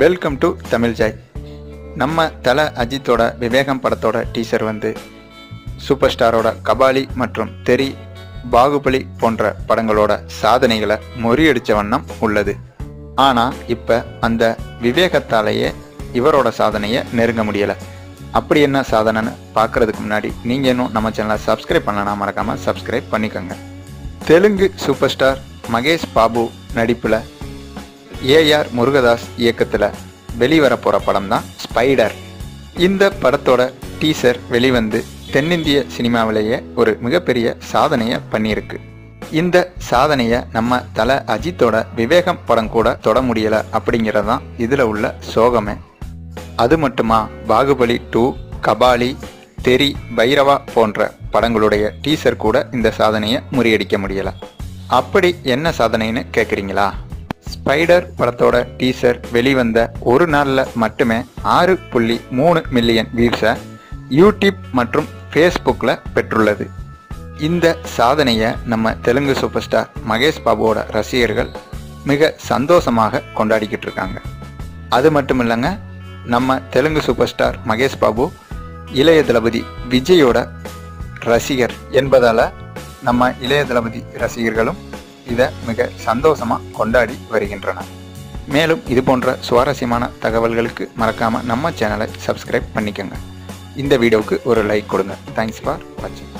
Welcome to Tamil Joy நம்ம தல அஜித்தோட விவேகம் படத்தோட டீசர் வந்து சூப்பர் ஸ்டாரோட கபாலி மற்றும் தெரி பாகுபலி போன்ற படங்களோட சாதனைகளை முறியடித்த வண்ணம் உள்ளது. ஆனால் இப்போ அந்த விவேகத்தாலேயே இவரோட சாதனையை நெருங்க முடியலை. அப்படி என்ன சாதனைன்னு பார்க்குறதுக்கு முன்னாடி நீங்கள் இன்னும் நம்ம சேனலை சப்ஸ்கிரைப் பண்ணலாம் மறக்காமல் சப்ஸ்கிரைப் பண்ணிக்கோங்க. தெலுங்கு சூப்பர் ஸ்டார் மகேஷ் பாபு நடிப்பில் ஏஆர் முருகதாஸ் இயக்கத்தில் வெளிவர போகிற படம் தான் ஸ்பைடர் இந்த படத்தோட டீசர் வெளிவந்து தென்னிந்திய சினிமாவிலேயே ஒரு மிகப்பெரிய சாதனையை பண்ணியிருக்கு. இந்த சாதனையை நம்ம தல அஜித்தோட விவேகம் படம் கூட தொட முடியலை அப்படிங்கிறது தான் இதில் உள்ள சோகமே. அது மட்டுமா பாகுபலி டூ கபாலி தெரி பைரவா போன்ற படங்களுடைய டீசர் கூட இந்த சாதனையை முறியடிக்க முடியலை. அப்படி என்ன சாதனைன்னு கேட்குறீங்களா ஸ்பைடர் படத்தோட டீசர் வெளிவந்த ஒரு நாளில் மட்டுமே ஆறு புள்ளி மூணு மில்லியன் வியூஸை யூடியூப் மற்றும் ஃபேஸ்புக்கில் பெற்றுள்ளது. இந்த சாதனையை நம்ம தெலுங்கு சூப்பர் ஸ்டார் மகேஷ் பாபுவோட ரசிகர்கள் மிக சந்தோஷமாக கொண்டாடிக்கிட்டு இருக்காங்க. அது மட்டும் இல்லைங்க நம்ம தெலுங்கு சூப்பர் ஸ்டார் மகேஷ் பாபு இளைய தளபதி விஜயோட ரசிகர் என்பதால் நம்ம இளைய தளபதி ரசிகர்களும் இதை மிக சந்தோஷமாக கொண்டாடி வருகின்றனர் மேலும் இது போன்ற சுவாரஸ்யமான தகவல்களுக்கு மறக்காமல் நம்ம சேனலை சப்ஸ்கிரைப் பண்ணிக்கோங்க. இந்த வீடியோவுக்கு ஒரு லைக் கொடுங்க. தேங்க்ஸ் ஃபார் வாட்சிங்